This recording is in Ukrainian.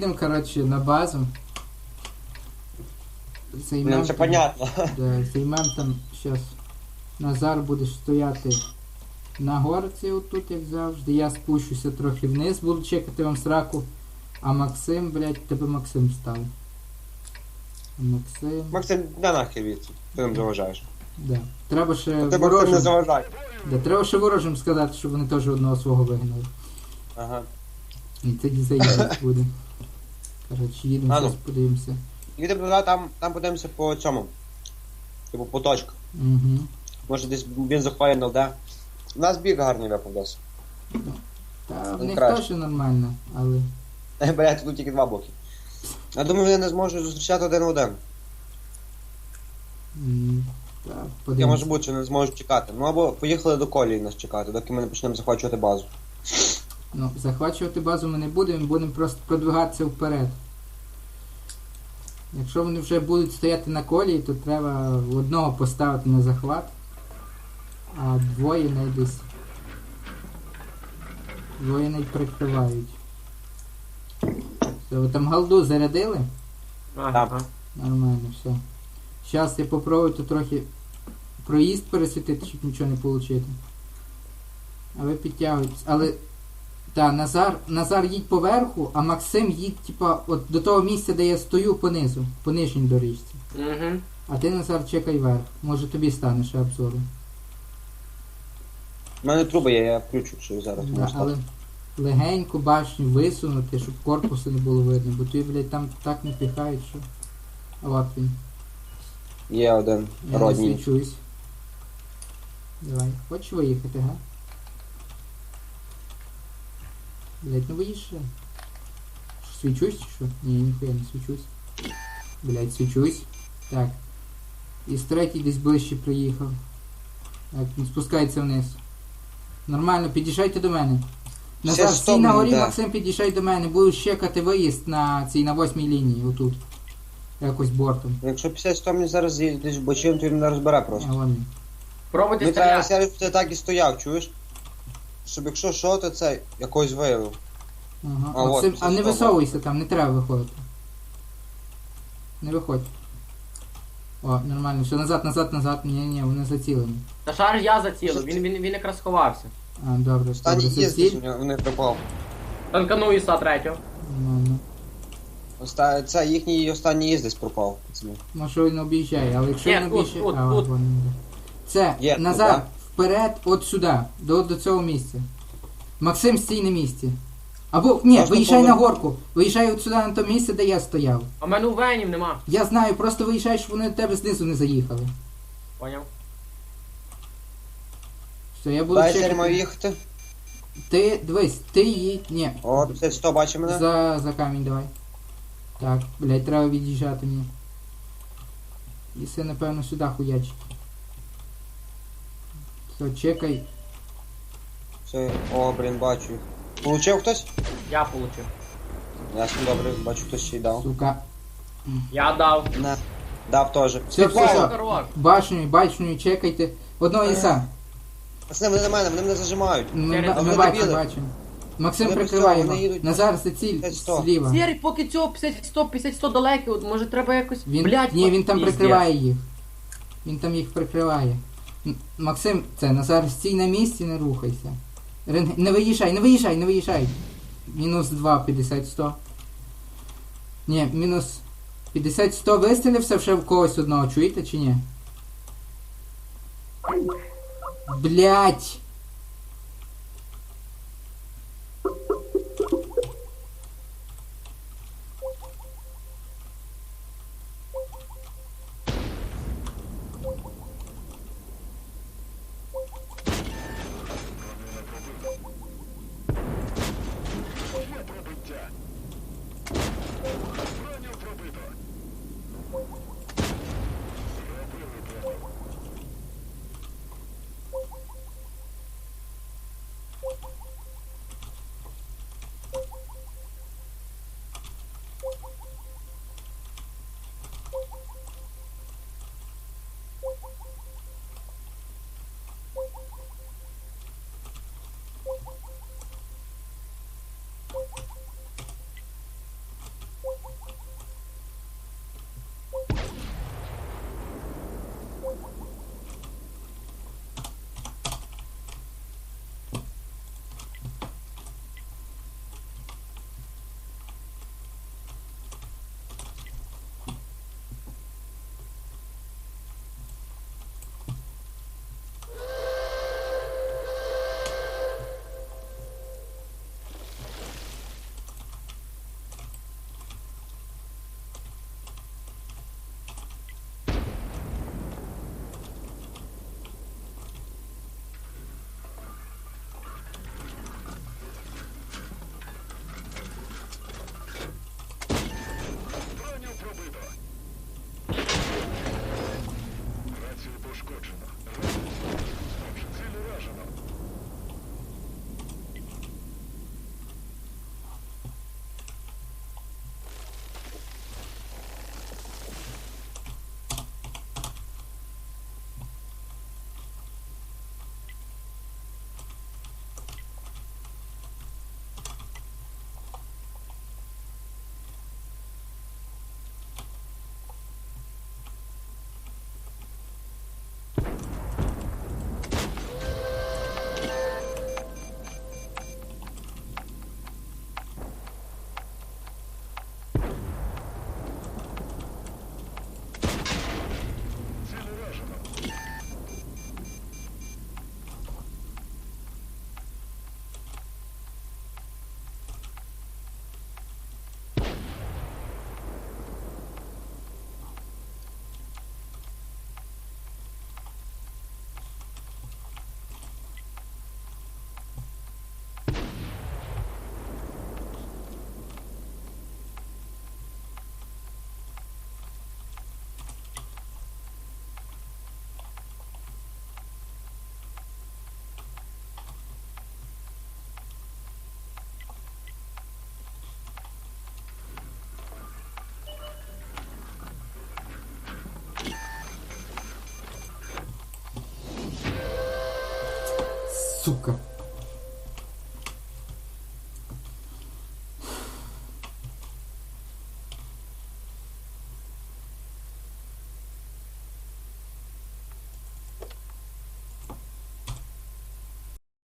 Йдемо, коротше, на базу. Займем Ну, це там- понятно. Да, займем там щас. Назар буде стояти на горці отут, як завжди. Я спущуся трохи вниз, буду чекати вам сраку. А Максим, блядь, тебе Максим став. Максим. Максим, на нахер від. Ти нам заважаєш. Да. Треба ще Ти Максим не ворожим. заважай. Да, треба ще ворожим сказати, щоб вони теж одного свого вигнали. Ага. І тоді заїздить буде. Коротше, їдемо, А ну. зараз подивимося. Їдемо туди, там, там подивимося по цьому. Типу по точках. Угу. Може десь він захопає НЛД. У нас біг гарний випав десь. Та в Ну, них краще. теж нормально, але. Блять, тут тільки два боки. Я думаю, вони не зможуть зустрічати один в один. м, Так, Я подивимося. може бути, що не зможуть чекати. Ну або поїхали до колії нас чекати, доки ми не почнемо захвачувати базу. Ну, захвачувати базу ми не будемо, ми будемо просто продвигатися вперед. Якщо вони вже будуть стояти на колії, то треба одного поставити на захват, а двоє навіть десь. Двоє навіть прикривають. Все, ви там галду зарядили? Ага. Нормально, все. Зараз я попробую тут трохи проїзд пересвітити, щоб нічого не отримати. А ви підтягуєтесь. Але. Та, Назар, Назар їдь поверху, а Максим їдь, типа, от до того місця, де я стою понизу, по нижній доріжці. Угу. А ти, Назар, чекай вверх. Може тобі стане ще обзору. У мене труби є, я включу, що зараз Да, можу але стати. легенько башню висунути, щоб корпусу не було видно, бо тобі, блядь, там так не піхають, що. От він. Є один Я не родній. свічусь. Давай. Хочеш виїхати, га? Блять, ну Свічусь чи що? Ні, ніхуя не свічусь. Блять, свічусь. Так. І з третій десь ближче приїхав. Так, він спускається вниз. Нормально, під'їжджайте до мене. Назад, Ще стій на горі, да. Максим, під'їжджай до мене. Буду чекати виїзд на цій на восьмій лінії, отут. Якось бортом. Якщо 50 100 мені зараз в бочин, то він не розбере просто. вон. Пробуйте Мені стріляти. ти так і стояв, чуєш? Щоб якщо що, то це якось виявив. Ага. А, Максим, от, а не висовуйся там, не треба виходити. Не виходь. О, нормально, все, назад, назад, назад. Ні, ні, вони зацілені. Та шар я зацілив, він, він, він якраз сховався. А, добре, Останній добре, їзд заціль. вони пропав. Танканув іса третього. Нормально. Оста... Це їхній останній їзд десь пропав. пацани. Може він об'їжджає, але якщо Ні, він тут, об'їжджає. тут, а, тут. вон він йде. Це, Є, назад, вперед, от сюди, до, до цього місця. Максим, стій на місці. Або, ні, Можна виїжджай на горку. Виїжджай от сюди на то місце, де я стояв. А в мене у венів нема. Я знаю, просто виїжджай, щоб вони до тебе знизу не заїхали. Поняв? Все, я буду чекати. сері маю їхати. Ти, дивись, ти їдь, ні, О, 50 100 бачиш мене? За, за камінь давай. Так, блядь, треба від'їжджати мені. І це, напевно, сюди хуячить. Все, чекай. Все, о, блін, бачу. їх. Получив хтось? Я получив. Ясно, добре, бачу, хтось ще й дав. Сука. Я дав. Не. Дав теж. Все, все, все. Хорош. Башню, башню, чекайте. Одного іса. Пацани, вони на мене, вони мене зажимають. Ми, Сері, ба- а ми ви бачимо, бачимо. Максим Вони прикриває просто, вони його. їдуть Назар, заціль 500. зліва. Сірий, поки цього 50 100 50 100 далеко, от, може треба якось. Він, Блять, ні, він там прикриває їх. Він там їх прикриває. Максим, це Назар, стій на місці, не рухайся. Рен... Не виїжджай, не виїжджай, не виїжджай. Мінус 2, 50, 100. Ні, мінус 50, 100 вистрілився вже в когось одного, чуєте чи ні? Блять! Сука.